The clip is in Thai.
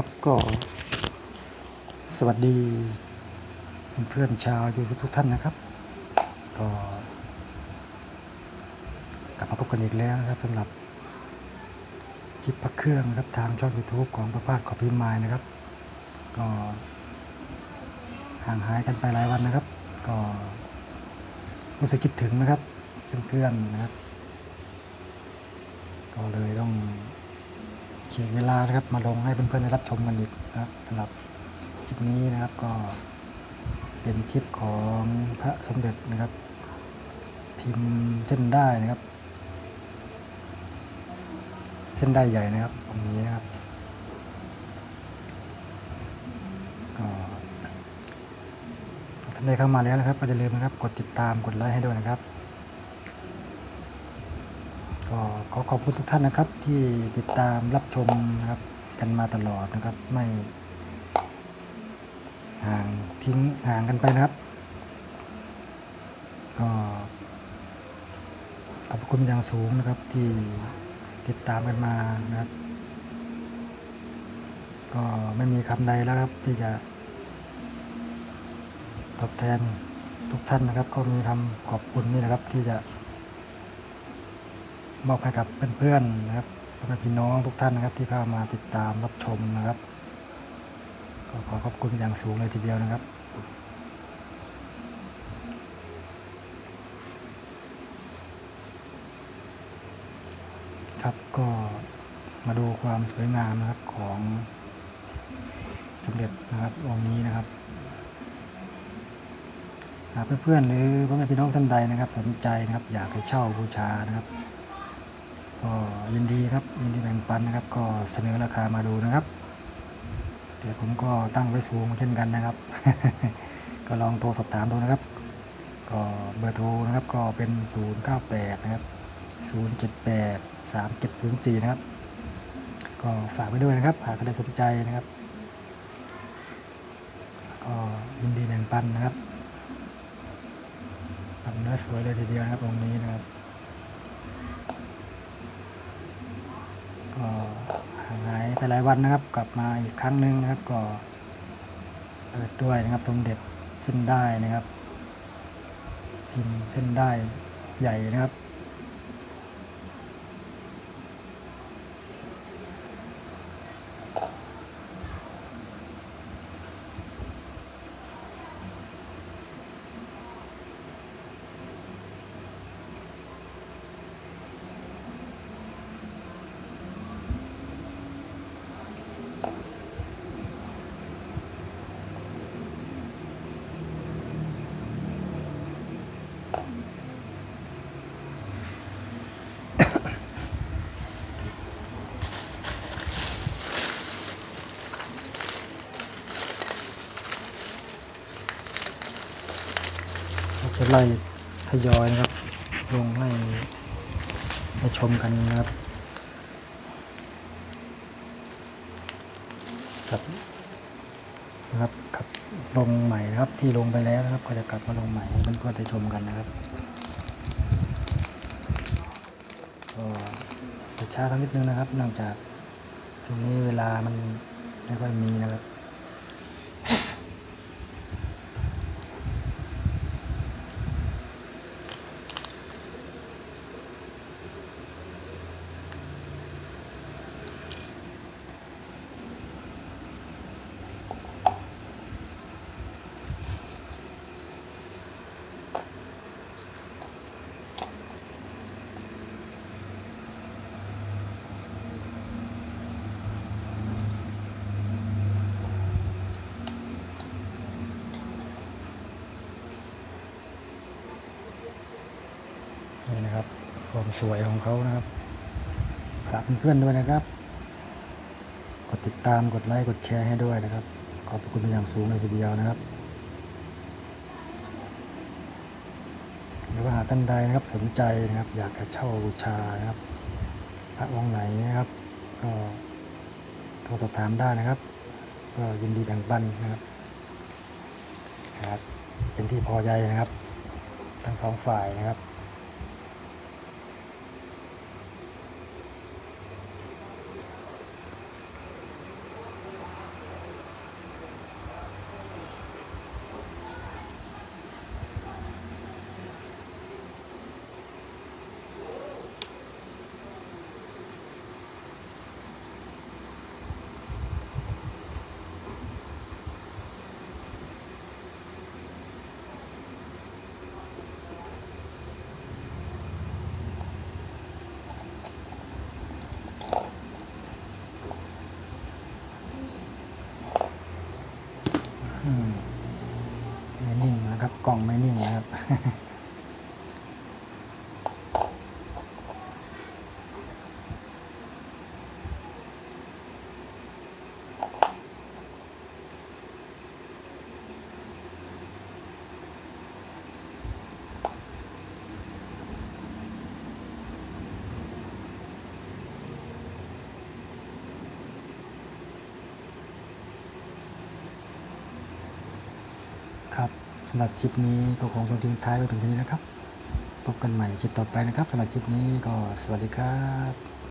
ครับก็ สวัสดีเพื่อนๆชาวยูทูบทุกท่านนะครับ ก็กลับมาพบกันอีกแล้วนะครับสำหรับจิบพักเครื่องนะครับทางช่อง YouTube ของประพาสขอพิมายนะครับ ก็ห่างหายกันไปหลายวันนะครับ ก็รู้สึกคิดถึงนะครับเพื่อนๆนะครับ ก็เลยต้อง เขียเวลานะครับ มาลงให้เพื่อนๆได้รับชมกันอีกนะครับสำหรับคลิปนี้นะครับก็เป็นชิปของพระสมเด็จนะครับ พิมพ์เส้นได้นะครับ เส้นได้ใหญ่นะครับตรงนี้นะครับก็ท่านใดเข้ามาแล้วนะครับอย่าลืมนะครับ กดติดตามกดไลค์ให้ด้วยนะครับ ก็ขอขอบคุณทุกท่านนะครับ ที่ติดตามรับชมนะครับกันมาตลอดนะครับ ไม่ห่างทิ้งห่างกันไปนะครับ ก็ขอบคุณอย่างสูงนะครับที่ติดตามกันมานะครับ ก็ไม่มีคำใดแล้วครับที่จะตอบแทนทุกท่านนะครับ ก็มีคำขอบคุณนี่นะครับที่จะ มอบให้กับเพื่อนๆนะครับพ่อแม่พี่น้องทุกท่านนะครับ ที่เข้ามาติดตามรับชมนะครับก็ขอขอบคุณอย่างสูงเลยทีเดียวนะครับครับก็มาดูความสวยงามนะครับของสมเด็จนะครับองค์นี้นะครับหากเพื่อนๆหรือพ่อแม่พี่น้องท่านใดนะครับ สนใจนะครับ อยากให้เช่าบูชานะครับ ก็ยินดีครับยินดีแบ่งปันนะครับ ก็เสนอราคามาดูนะครับ แต่ผมก็ตั้งไว้สูงเช่นกันนะครับ ก็ลองโทรสอบถามดูนะครับ ก็เบอร์โทรนะครับก็เป็น 098 นะครับ 078 3704 นะครับ ก็ฝากไว้ด้วยนะครับ หากท่านใดสนใจนะครับ ก็ยินดีแบ่งปันนะครับทำเนื้อสวยเลยทีเดียวนะครับองค์นี้นะครับ ก็ ห่างหายไปหลายวันนะครับ กลับมาอีกครั้งหนึ่งนะครับก็เปิดด้วยนะครับ สมเด็จเส้นได้นะครับจิมเส้นได้ใหญ่นะครับ ไล่ทยอยนะครับ ลงให้ให้ชมกันนะครับครับนะครับครับลงใหม่นะครับที่ลงไปแล้วนะครับ ก็จะกลับมาลงใหม่ให้เพื่อนๆได้ชมกันนะครับก็จะช้าสักนิดนึงนะครับเนื่องจากช่วงนี้เวลามันไม่ค่อยมีนะครับ นี่นะครับความสวยของเขานะครับฝากเพื่อนๆด้วยนะครับ กดติดตามกดไลค์กดแชร์ให้ด้วยนะครับ ขอบคุณเป็นอย่างสูงเลยทีเดียวนะครับหรือว่าหากท่านใดนะครับสนใจนะครับ อยากจะเช่าบูชานะครับพระองค์ไหนนะครับ ก็โทรสอบถามได้นะครับ ก็ยินดีแบ่งปันนะครับครับ เป็นที่พอใจนะครับ ทั้งสองฝ่ายนะครับ กล่องไม่นิ่งนะครับ ครับ สำหรับคลิปนี้ก็คงต้องทิ้งท้ายไว้เพียงเท่านี้นะครับ พบกันใหม่คลิปต่อไปนะครับสำหรับคลิปนี้ก็สวัสดีครับ